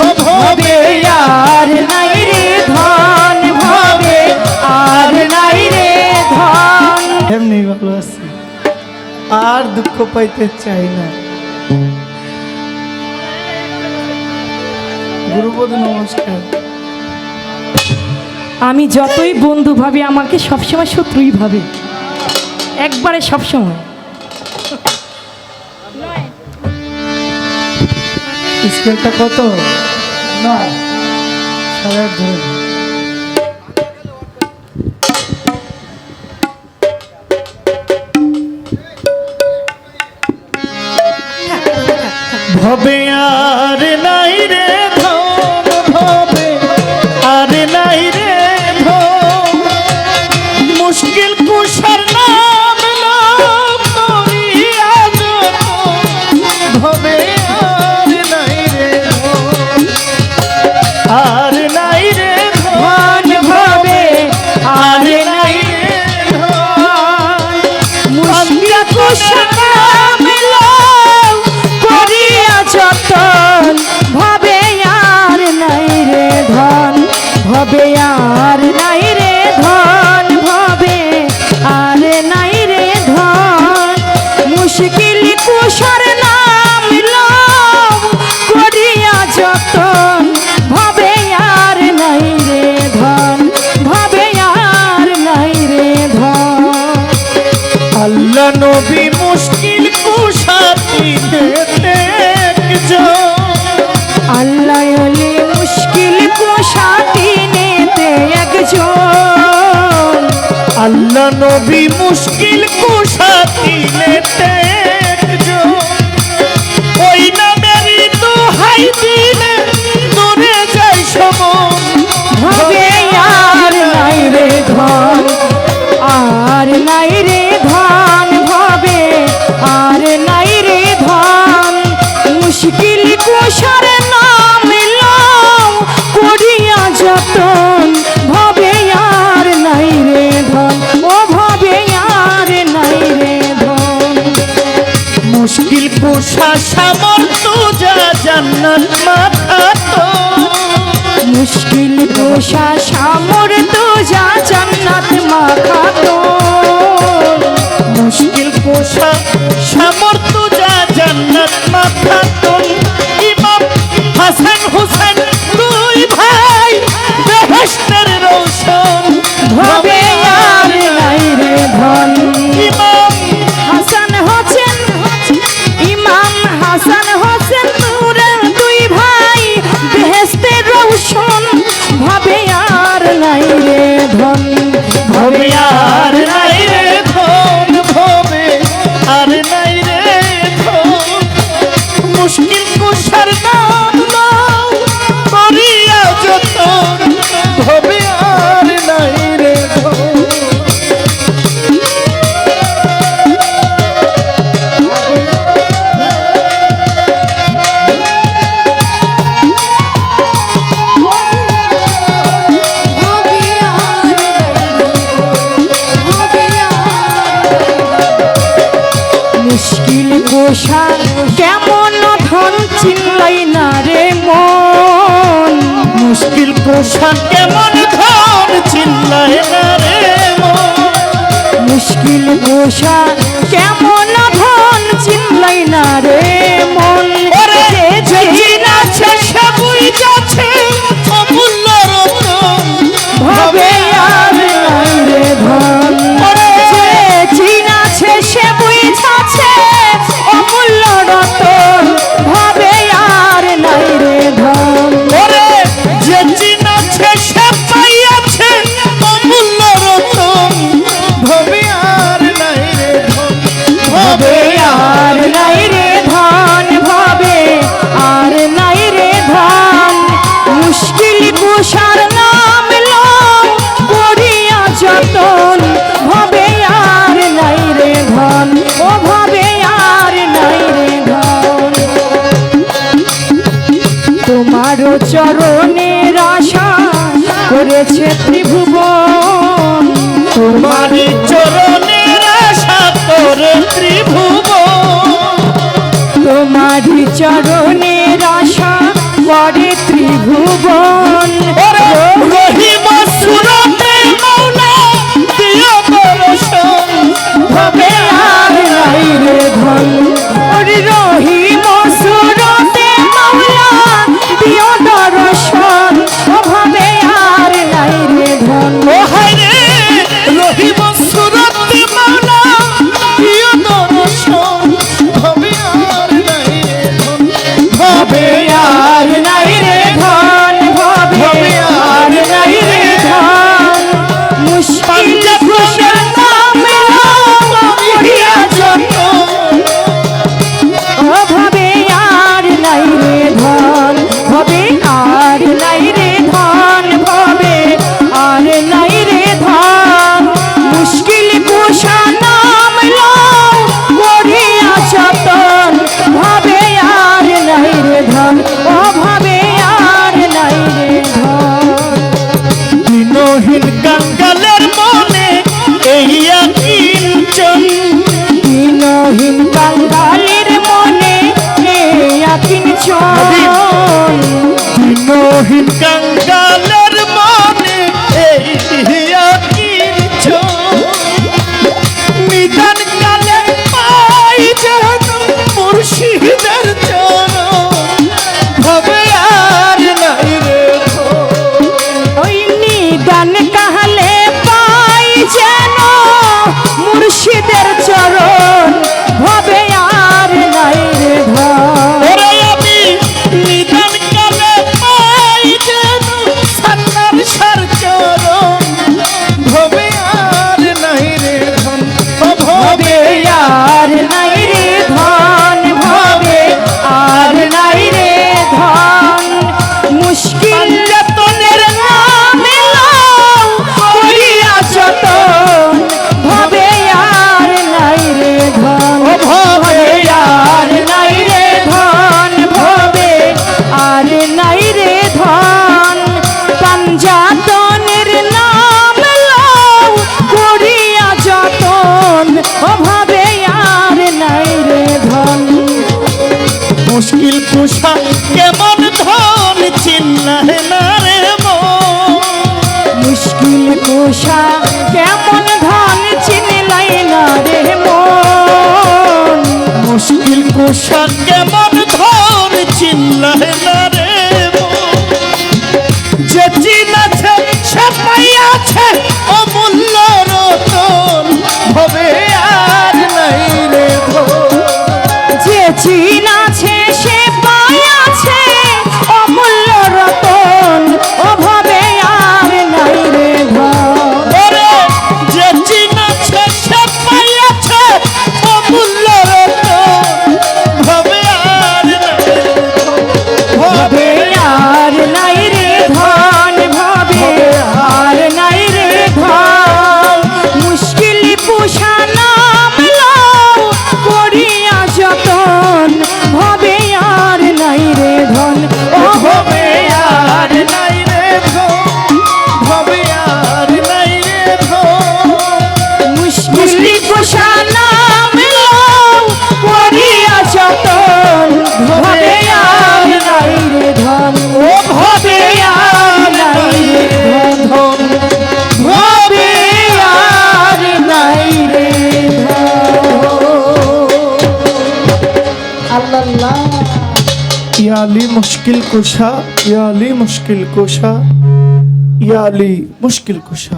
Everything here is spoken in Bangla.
আর আর দুঃখ পাইতে চাই না। গুরুপদ নমস্কার। আমি যতই বন্ধু ভাবি আমাকে সবসময় শত্রুই ভাবে। একবারে সবসময়। স্কেলটা কত? Nora. Fala dele. মুশকিল কুশর নাম লব করিয়া যতন, ভাবে আর নাই রে ধন, ভাবে আর নাই রে ধন। আল্লাহ নবী পোষা সাম কেমন ধন চিনলাই না রে মন? মুশকিল কোষা কেমন ধন চিনলাই না রে মন? মুশকিল কোষা কেমন চরণের আশা পরে ত্রিভুবন। রহিমা সুরতে মৌনা দিও বরষণ ধন। নহিন জীবন অভাবে আর নাই রে ধন। মুশকিল পুষা কেমন ধন চিন্না রে মুশকিল পুষা কেমন দিন আছে সে अली मुश्किल कुशा या अली मुश्किल कुशा या अली मुश्किल कुशा।